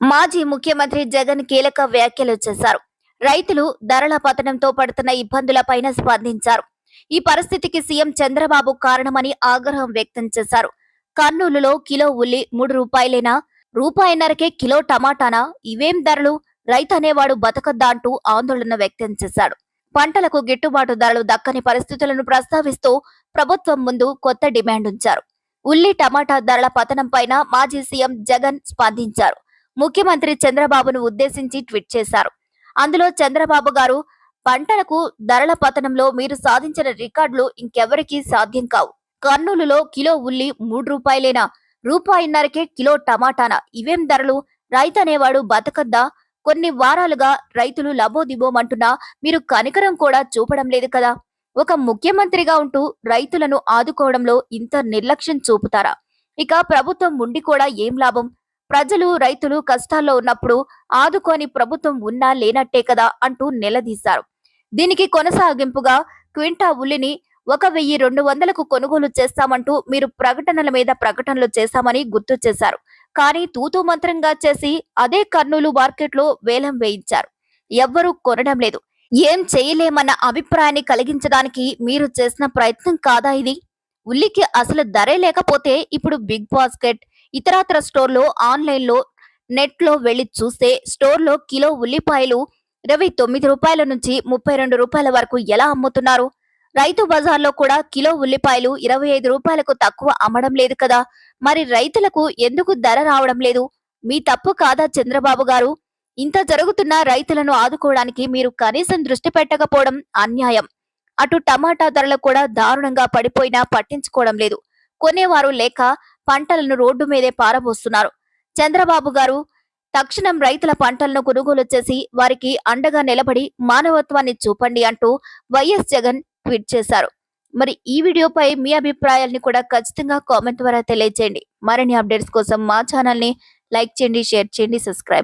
మాజీ ముఖ్యమంత్రి జగన్ కీలక వ్యాఖ్యలు చేశారు. రైతులు ధరల పతనంతో పడుతున్న ఇబ్బందులపైన స్పందించారు. ఈ పరిస్థితికి సీఎం చంద్రబాబు కారణమని ఆగ్రహం వ్యక్తం చేశారు. కర్నూలులో కిలో ఉల్లి మూడు రూపాయలేనా? రూపాయిన్నరకే కిలో టమాటానా? ఇవేం ధరలు? రైతు అనేవాడు బతకద్దా అంటూ ఆందోళన వ్యక్తం చేశాడు. పంటలకు గిట్టుబాటు ధరలు దక్కని పరిస్థితులను ప్రస్తావిస్తూ ప్రభుత్వం ముందు కొత్త డిమాండ్ ఉంచారు. ఉల్లి టమాటా ధరల పతనం పైన మాజీ సీఎం జగన్ స్పందించారు. ముఖ్యమంత్రి చంద్రబాబును ఉద్దేశించి ట్వీట్ చేశారు. అందులో చంద్రబాబు గారు పంటలకు ధరల పతనంలో మీరు సాధించిన రికార్డులు ఇంకెవరికీ సాధ్యం కావు. కర్నూలులో కిలో ఉల్లి మూడు రూపాయలేనా రూపాయిన్నరకే కిలో టమాటానా ఇవేం ధరలు? రైతు అనేవాడు బతకద్దా? కొన్ని వారాలుగా రైతులు లబోదిబోమంటున్నా మీరు కనికరం కూడా చూపడం లేదు కదా? ఒక ముఖ్యమంత్రిగా ఉంటూ రైతులను ఆదుకోవడంలో ఇంత నిర్లక్ష్యం చూపుతారా? ఇక ప్రభుత్వం ఉండి కూడా ఏం లాభం? ప్రజలు రైతులు కష్టాల్లో ఉన్నప్పుడు ఆదుకోని ప్రభుత్వం ఉన్నా లేనట్టే కదా అంటూ నిలదీశారు. దీనికి కొనసాగింపుగా క్వింటా ఉల్లిని ఒక వెయ్యి రెండు వందలకు కొనుగోలు చేస్తామంటూ మీరు ప్రకటనల మీద ప్రకటనలు చేశామని గుర్తు చేశారు. కానీ తూతూ మంత్రంగా చేసి అదే కర్నూలు మార్కెట్లో వేలం వేయించారు. ఎవ్వరూ కొనడం లేదు. ఏం చేయలేమన్న అభిప్రాయాన్ని కలిగించడానికి మీరు చేసిన ప్రయత్నం కాదా ఇది? ఉల్లికి అసలు ధరే లేకపోతే ఇప్పుడు బిగ్ బాస్కెట్ ఇతరత్ర స్టోర్లో ఆన్లైన్లో నెట్లో వెళ్ళి చూస్తే స్టోర్లో కిలో ఉల్లిపాయలు ఇరవై తొమ్మిది రూపాయల నుంచి ముప్పై రెండు రూపాయల వరకు ఎలా అమ్ముతున్నారు? రైతు బజార్లో కూడా కిలో ఉల్లిపాయలు ఇరవై ఐదు రూపాయలకు తక్కువ అమ్మడం లేదు కదా! మరి రైతులకు ఎందుకు ధర రావడం లేదు? మీ తప్పు కాదా చంద్రబాబు గారు? ఇంత జరుగుతున్న రైతులను ఆదుకోవడానికి మీరు కనీసం దృష్టి పెట్టకపోవడం అన్యాయం. అటు టమాటా ధరలు కూడా దారుణంగా పడిపోయినా పట్టించుకోవడం లేదు. కొనేవారు లేక పంటలను రోడ్డు మీదే పారబోస్తున్నారు. చంద్రబాబు గారు తక్షణం రైతుల పంటలను కొనుగోలు చేసి వారికి అండగా నిలబడి మానవత్వాన్ని చూపండి అంటూ వైఎస్ జగన్ ట్వీట్ చేశారు. మరి ఈ వీడియోపై మీ అభిప్రాయాల్ని కూడా ఖచ్చితంగా కామెంట్ ద్వారా తెలియజేయండి మరిన్ని అప్డేట్స్ కోసం మా ఛానల్ని లైక్ చేయండి షేర్ చేయండి సబ్స్క్రైబ్